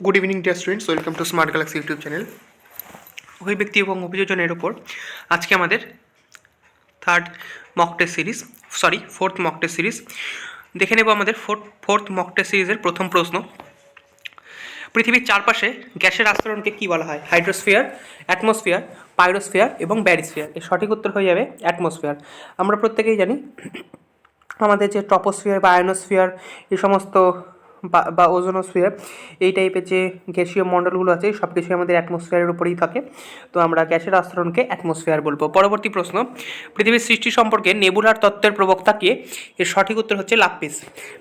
Good evening dear students welcome to Smart Galaxy YouTube channel অভিব্যক্তি এবং অভিযোজনের ওপর আজকে আমাদের third mock series sorry fourth mock series দেখে নেব আমাদের ফোর্থ ফোর্থ মক সিরিজের প্রথম প্রশ্ন। পৃথিবীর চারপাশে গ্যাসের আস্তরণকে কী বলা হয়? হাইড্রোস্ফিয়ার অ্যাটমসফিয়ার পাইরোস্ফিয়ার এবং ব্যারিস্ফিয়ার এর সঠিক উত্তর হয়ে যাবে অ্যাটমসফিয়ার আমরা প্রত্যেকেই জানি আমাদের যে টপোস্ফিয়ার বা আয়নোস্ফিয়ার এই সমস্ত বা ওজোনোস্ফিয়ার, এই টাইপের যে গ্যাসীয় মণ্ডলগুলো আছে সব কিছুই আমাদের অ্যাটমসফিয়ারের উপরেই থাকে। তো আমরা গ্যাসের আস্তরণকে অ্যাটমসফিয়ার বলব। পরবর্তী প্রশ্ন, পৃথিবীর সৃষ্টি সম্পর্কে নেবুলার তত্ত্বের প্রবক্তা কে? এর সঠিক উত্তর হচ্ছে লাপ্পিস।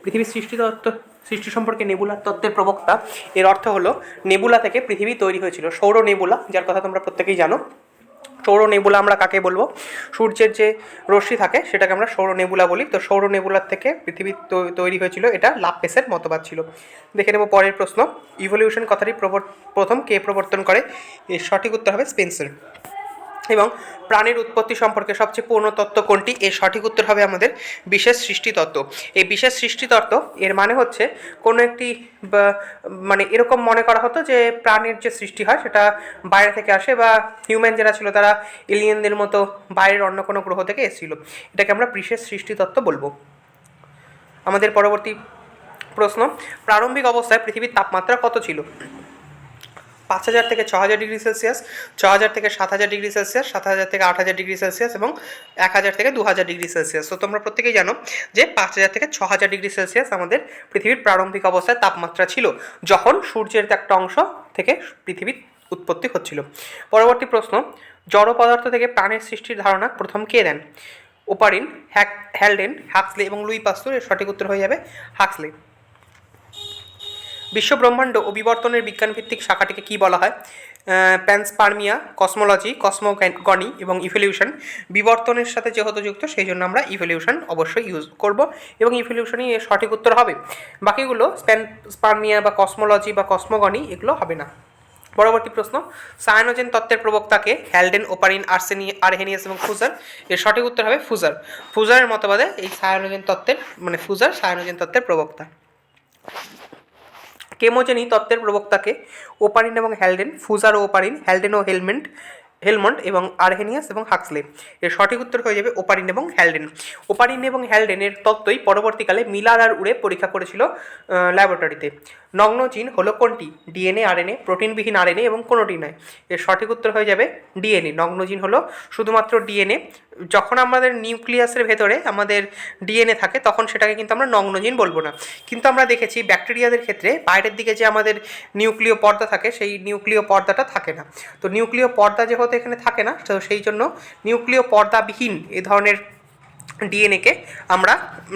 পৃথিবীর সৃষ্টি তত্ত্ব, সৃষ্টি সম্পর্কে নেবুলার তত্ত্বের প্রবক্তা, এর অর্থ হলো, নেবুলা থেকে পৃথিবী তৈরি হয়েছিল, সৌর নেবুলা, যার কথা তোমরা প্রত্যেকেই জানো। সৌর নেবুলা আমরা কাকে বলব? সূর্যের যে রশ্মি থাকে, সেটাকে আমরা সৌর নেবুলা বলি। তো সৌর নেবুলার থেকে পৃথিবী তৈরি হয়েছিল, এটা লাপেসের মতবাদ ছিল। দেখে নেব পরের প্রশ্ন। ইভলিউশন কথাটি প্রথম কে প্রবর্তন করে? এর সঠিক উত্তর হবে স্পেন্সার। এবং প্রাণের উৎপত্তি সম্পর্কে সবচেয়ে পূর্ণ তত্ত্ব কোনটি? এর সঠিক উত্তর হবে আমাদের বিশেষ সৃষ্টি তত্ত্ব। এই বিশেষ সৃষ্টি তত্ত্ব, এর মানে হচ্ছে কোনো একটি মানে এরকম মনে করা হতো যে প্রাণের যে সৃষ্টি হয় সেটা বাইরে থেকে আসে বা হিউম্যান যারা ছিল তারা এলিয়েনদের মতো বাইরের অন্য কোনো গ্রহ থেকে এসেছিল। এটাকে আমরা বিশেষ সৃষ্টি তত্ত্ব বলব। আমাদের পরবর্তী প্রশ্ন, প্রারম্ভিক অবস্থায় পৃথিবীর তাপমাত্রা কত ছিল? পাঁচ হাজার থেকে ছ হাজার ডিগ্রি সেলসিয়াস ছ হাজার থেকে সাত হাজার ডিগ্রি সেলসিয়াস, সাত হাজার থেকে আট হাজার ডিগ্রি সেলসিয়াস এবং এক হাজার থেকে দু হাজার ডিগ্রি সেলসিয়াস। তো তোমরা প্রত্যেকেই জানো যে পাঁচ হাজার থেকে ছ হাজার ডিগ্রি সেলসিয়াস আমাদের পৃথিবীর প্রারম্ভিক অবস্থায় তাপমাত্রা ছিল, যখন সূর্যের একটা অংশ থেকে পৃথিবীর উৎপত্তি হচ্ছিল। পরবর্তী প্রশ্ন, জড় পদার্থ থেকে প্রাণের সৃষ্টির ধারণা প্রথম কে দেন? ওপারিন, হ্যাক, হ্যালডেন, হাক্সলে এবং লুই পাস্তুর, এর সঠিক উত্তর হয়ে যাবে হাক্সলে। বিশ্ব ব্রহ্মাণ্ড ও বিবর্তনের বিজ্ঞানভিত্তিক শাখাটিকে কী বলা হয়? প্যান্সপার্মিয়া, কসমোলজি, কসমোগনি এবং ইভলিউশন। বিবর্তনের সাথে যেহেতু যুক্ত, সেই জন্য আমরা ইভলিউশন অবশ্যই ইউজ করব এবং ইভলিউশনই এর সঠিক উত্তর হবে। বাকিগুলো স্পার্মিয়া বা কসমোলজি বা কসমোগনি, এগুলো হবে না। পরবর্তী প্রশ্ন, সায়ানোজেন তত্ত্বের প্রবক্তাকে হ্যালডেন, ওপারিন, আর্সেনি, আরহেনিয়াস এবং ফুজার, এর সঠিক উত্তর হবে ফুজার। ফুজারের মতবাদে এই সায়ানোজেন তত্ত্বের মানে ফুজার সায়ানোজেন তত্ত্বের প্রবক্তা। কেমোজেনি তত্ত্বের প্রবক্তাকে ওপারিন এবং হ্যালডেন, ফুজার ও ওপারিন, হ্যালডেন ও হেলমেন্ট, হেলমন্ড এবং আরহেনিয়াস এবং হাক্সলে। এর সঠিক উত্তর হয়ে যাবে ওপারিন এবং হ্যালডেন। ওপারিন এবং হ্যালডেনের তত্ত্বই পরবর্তীকালে মিলার আর উড়ে পরীক্ষা করেছিল ল্যাবরেটরিতে। নগ্ন জিন হলো কোনটি? ডিএনএ, আরএনএ, প্রোটিনবিহীন আরএনএ এবং কোনোটি নয়। এর সঠিক উত্তর হয়ে যাবে ডিএনএ। নগ্ন জিন হলো শুধুমাত্র ডিএনএ যখন আমাদের নিউক্লিয়াসের ভেতরে আমাদের ডিএনএ থাকে, তখন সেটাকে কিন্তু আমরা নগ্নজিন বলব না। কিন্তু আমরা দেখেছি ব্যাকটেরিয়াদের ক্ষেত্রে বাইরের দিকে যে আমাদের নিউক্লিয় পর্দা থাকে, সেই নিউক্লিয় পর্দাটা থাকে না। তো নিউক্লিয় পর্দা যেহেতু এখানে থাকে না, তো সেই জন্য নিউক্লিয় পর্দাবিহীন এ ধরনের ডিএনএকে আমরা,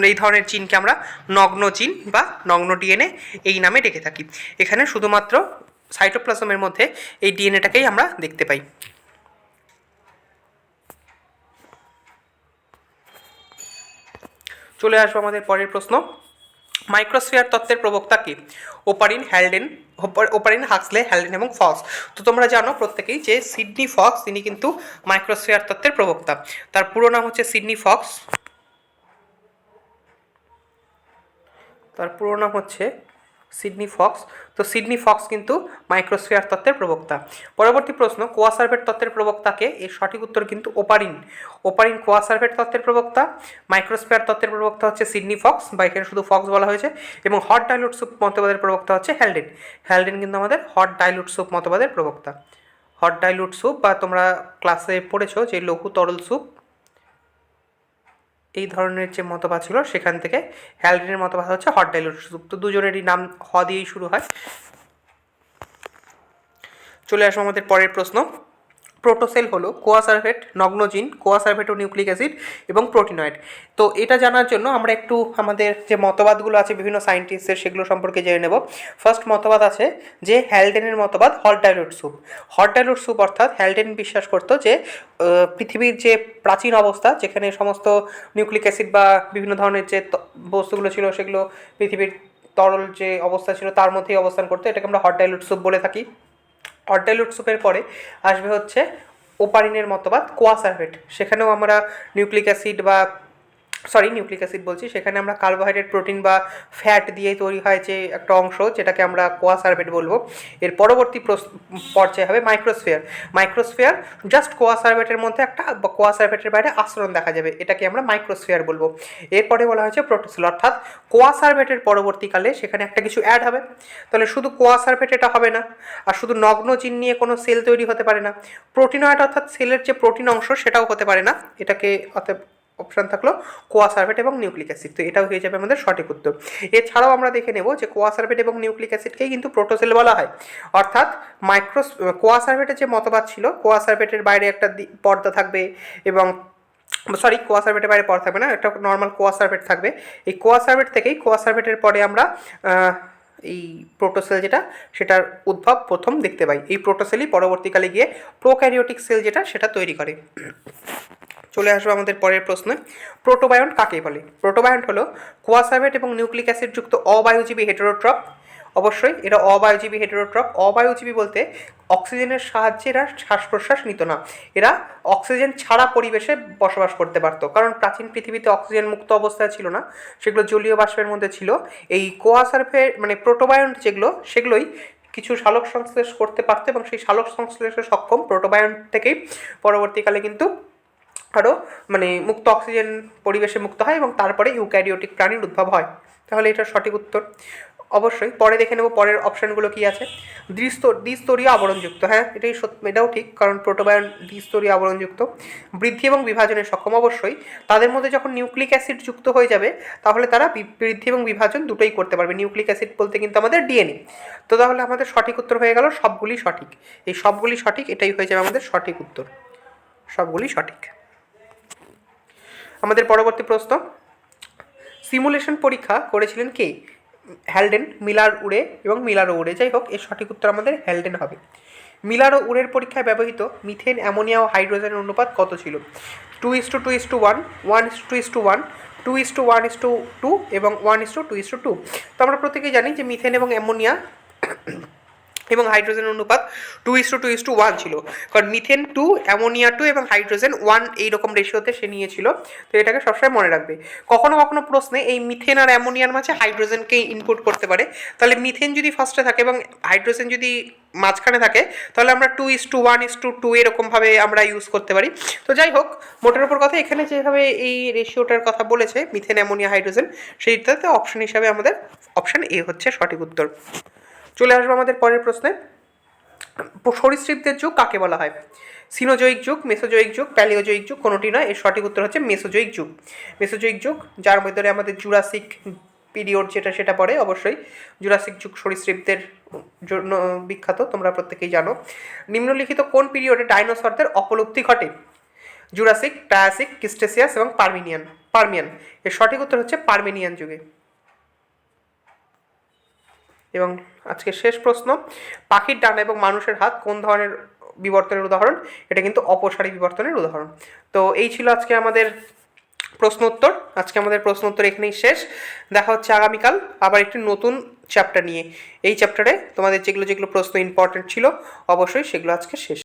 এই ধরনের জিনকে আমরা নগ্ন জিন বা নগ্ন ডিএনএ এই নামে ডেকে থাকি। এখানে শুধুমাত্র সাইটোপ্লাজমের মধ্যে এই ডিএনএটাকেই আমরা দেখতে পাই। চলে আসব আমাদের পরের প্রশ্ন। মাইক্রোস্ফিয়ার তত্ত্বের প্রবক্তা কি? Oparin, Haldane Oparin, Huxley, Haldane এবং ফক্স। তো তোমরা জানো প্রত্যেকেই যে সিডনি ফক্স, তিনি কিন্তু মাইক্রোস্ফিয়ার তত্ত্বের প্রবক্তা। তার পুরো নাম হচ্ছে সিডনি ফক্স। তার পুরো নাম হচ্ছে সিডনি ফক্স তো সিডনি ফক্স কিন্তু মাইক্রোস্ফিয়ার তত্ত্বের প্রবক্তা। পরবর্তী প্রশ্ন কোয়াসার্ভেট তত্ত্বের প্রবক্তাকে এর সঠিক উত্তর কিন্তু ওপারিন। ওপারিন কোয়াসার্ভেট তত্ত্বের প্রবক্তা মাইক্রোস্ফিয়ার তত্ত্বের প্রবক্তা হচ্ছে সিডনি ফক্স বা এখানে শুধু ফক্স বলা হয়েছে। এবং হট ডাইলুট স্যুপ মতবাদের প্রবক্তা হচ্ছে হ্যালডেন হ্যালডেন কিন্তু আমাদের হট ডাইলুট স্যুপ মতবাদের প্রবক্তা। হট ডাইলুট স্যুপ বা তোমরা ক্লাসে পড়েছো যে লঘু তরল স্যুপ এই ধরনের যে মতবাদ ছিল, সেখান থেকে হ্যালডিনের মতবাদ হচ্ছে হট ডাইলুট স্যুপ তো দুজনেরই নাম হ দিয়েই শুরু হয়। চলে আসব আমাদের পরের প্রশ্ন। প্রোটোসেল হলো কোয়াসার্ভেট নগ্নজিন, কোয়াসার্ভেট নিউক্লিক অ্যাসিড এবং প্রোটিনয়েড। তো এটা জানার জন্য আমরা একটু আমাদের যে মতবাদগুলো আছে বিভিন্ন সায়েন্টিস্টের সেগুলো সম্পর্কে জেনে নেব। ফার্স্ট মতবাদ আছে যে হ্যালডেনের মতবাদ হট স্যুপ। হট স্যুপ অর্থাৎ হ্যালডেন বিশ্বাস করতো যে পৃথিবীর যে প্রাচীন অবস্থা যেখানে সমস্ত নিউক্লিক অ্যাসিড বা বিভিন্ন ধরনের যে বস্তুগুলো ছিল সেগুলো পৃথিবীর তরল যে অবস্থা ছিল তার মধ্যেই অবস্থান করতো। এটাকে আমরা হট ডাইলুট স্যুপ বলে থাকি। হট ডাইলুট স্যুপের পরে আসবে হচ্ছে ওপারিনের মতবাদ কোয়াসার্ভেট সেখানেও আমরা নিউক্লিক অ্যাসিড বা সরি নিউক্লিক অ্যাসিড বলছি। সেখানে আমরা কার্বোহাইড্রেট প্রোটিন বা ফ্যাট দিয়ে তৈরি হয় যে একটা অংশ, যেটাকে আমরা কোয়াসার্ভেট বলব। এর পরবর্তী পর্যায়ে হবে মাইক্রোস্ফিয়ার মাইক্রোস্ফিয়ার জাস্ট কোয়াসার্ভেটের মধ্যে একটা বা কোয়াসার্ভেটের বাইরে আচরণ দেখা যাবে। এটাকে আমরা মাইক্রোস্ফিয়ার বলব। এরপরে বলা হয়েছে প্রোটোসেল অর্থাৎ কোয়াসার্ভেটের পরবর্তীকালে সেখানে একটা কিছু অ্যাড হবে। তাহলে শুধু কোয়াসার্ভেট এটা হবে না, আর শুধু নগ্ন জিন নিয়ে কোনো সেল তৈরি হতে পারে না। প্রোটিনয়েড অর্থাৎ সেলের যে প্রোটিন অংশ, সেটাও হতে পারে না। এটাকে অতএব অপশান থাকল কোয়াসার্ভেট এবং নিউক্লিক অ্যাসিড। তো এটাও হয়ে যাবে আমাদের সঠিক উত্তর। এছাড়াও আমরা দেখে নেব যে কোয়াসার্ভেট এবং নিউক্লিক অ্যাসিডকেই কিন্তু প্রোটোসেল বলা হয়। অর্থাৎ মাইক্রোস কোয়াসার্ভেটের যে মতবাদ ছিল কোয়াসার্ভেটের বাইরে একটা পর্দা থাকবে এবং সরি কোয়াসার্ভেটের বাইরে পর্দা থাকবে না, একটা নর্মাল কোয়াসার্ভেট থাকবে। এই কোয়াসার্ভেট থেকেই কোয়াসার্ভেটের পরে আমরা এই প্রোটোসেল যেটা, সেটার উদ্ভব প্রথম দেখতে পাই। এই প্রোটোসেলই পরবর্তীকালে গিয়ে প্রোক্যারিওটিক সেল যেটা, সেটা তৈরি করে। চলে আসব আমাদের পরের প্রশ্নে। প্রোটোবায়ন্ট কাকে বলে? প্রোটোবায়ন্ট হলো কোয়াসার্ভেট এবং নিউক্লিক অ্যাসিড যুক্ত অবায়ুজীবী হেটেরোট্রপ। অবশ্যই এরা অবায়ুজীবী হেটেরোট্রপ। অবায়ুজীবী বলতে অক্সিজেনের সাহায্যে এরা শ্বাস প্রশ্বাস নিত না। এরা অক্সিজেন ছাড়া পরিবেশে বসবাস করতে পারতো। কারণ প্রাচীন পৃথিবীতে অক্সিজেন মুক্ত অবস্থায় ছিল না। সেগুলো জলীয় বাষ্পের মধ্যে ছিল। এই কোয়াসার্ভে মানে প্রোটোবায়ন্ট যেগুলো, সেগুলোই কিছু সালোক সংশ্লেষ করতে পারতো এবং সেই সালোক সংশ্লেষে সক্ষম প্রোটোবায়ন্ট থেকেই পরবর্তীকালে কিন্তু আরও মানে মুক্ত অক্সিজেন পরিবেশে মুক্ত হয় এবং তারপরে ইউক্যারিওটিক প্রাণীর উদ্ভব হয়। তাহলে এটার সঠিক উত্তর? অবশ্যই। পরে দেখে নেব পরের অপশানগুলো কি আছে। দ্বিস্তর, দ্বিস্তরীয় আবরণযুক্ত হ্যাঁ? এটাই সত্য এটাও ঠিক, কারণ প্রোটোবায়ন দ্বিস্তরীয় আবরণযুক্ত। বৃদ্ধি এবং বিভাজনের সক্ষম, অবশ্যই। তাদের মধ্যে যখন নিউক্লিক অ্যাসিড যুক্ত হয়ে যাবে, তাহলে তারা বৃদ্ধি এবং বিভাজন দুটোই করতে পারবে। নিউক্লিক অ্যাসিড বলতে কিন্তু আমাদের ডিএনএ। তো তাহলে আমাদের সঠিক উত্তর হয়ে গেল, সবগুলি সঠিক। এই সবগুলি সঠিক, এটাই হয়ে যাবে আমাদের সঠিক উত্তর। সবগুলি সঠিক। আমাদের পরবর্তী প্রশ্ন। সিমুলেশন পরীক্ষা করেছিলেন কে? হ্যালডেন মিলার উড়ে এবং মিলারো উড়ে। যাই হোক, এর সঠিক উত্তর আমাদের হ্যালডেন হবে। মিলার ও উড়ের পরীক্ষায় ব্যবহৃত মিথেন, অ্যামোনিয়া ও হাইড্রোজেনের অনুপাত কত ছিল? Two is two two is two one one is two is two one two is two one is two two এবং one is two two is two two তো আমরা প্রত্যেকেই জানি যে মিথেন এবং অ্যামোনিয়া এবং হাইড্রোজেন অনুপাত two is two two is two one ছিল। কারণ মিথেন টু অ্যামোনিয়া টু এবং হাইড্রোজেন ওয়ান এইরকম রেশিওতে সে নিয়েছিল। তো এটাকে সবসময় মনে রাখবে। কখনো কখনো প্রশ্নে এই মিথেন আর অ্যামোনিয়ার মাঝে হাইড্রোজেনকে ইনপুট করতে পারে। তাহলে মিথেন যদি ফার্স্টে থাকে এবং হাইড্রোজেন যদি মাঝখানে থাকে, তাহলে আমরা two is two one is two two এরকমভাবে আমরা ইউজ করতে পারি। তো যাই হোক, মোটের উপর কথা এখানে যেভাবে এই রেশিওটার কথা বলেছে মিথেন অ্যামোনিয়া হাইড্রোজেন সেইটাতে অপশন হিসাবে আমাদের অপশন এ হচ্ছে সঠিক উত্তর। চলে আসব আমাদের পরের প্রশ্নে। সরীসৃপদের যুগ কাকে বলা হয়? সিনোজয়িক যুগ মেসোজয়িক যুগ প্যালিওজয়িক যুগ, কোনোটি নয়। এর সঠিক উত্তর হচ্ছে মেসোজয়িক যুগ। মেসোজয়িক যুগ, যার মধ্যে আমাদের জুরাসিক পিরিয়ড যেটা সেটা পড়ে, অবশ্যই। জুরাসিক যুগ সরীসৃপদের জন্য বিখ্যাত, তোমরা প্রত্যেকেই জানো। নিম্নলিখিত কোন পিরিয়ডে ডাইনোসরদের অপলব্ধি ঘটে? জুরাসিক, ট্রায়াসিক, ক্রিস্টেসিয়াস এবং পারমিনিয়ান। পারমিয়ান। এর সঠিক উত্তর হচ্ছে পারমিনিয়ান যুগে। এবং আজকে শেষ প্রশ্ন, পাখির ডানা এবং মানুষের হাত কোন ধরনের বিবর্তনের উদাহরণ? এটা কিন্তু অপসারী বিবর্তনের উদাহরণ। তো এই ছিল আজকে আমাদের প্রশ্ন উত্তর আজকে আমাদের প্রশ্ন উত্তর এখানেই শেষ। দেখা হচ্ছে আগামীকাল আবার একটি নতুন চ্যাপ্টার নিয়ে। এই চ্যাপ্টারে তোমাদের যেগুলো যেগুলো প্রশ্ন ইম্পর্টেন্ট ছিল, অবশ্যই সেগুলো আজকে শেষ।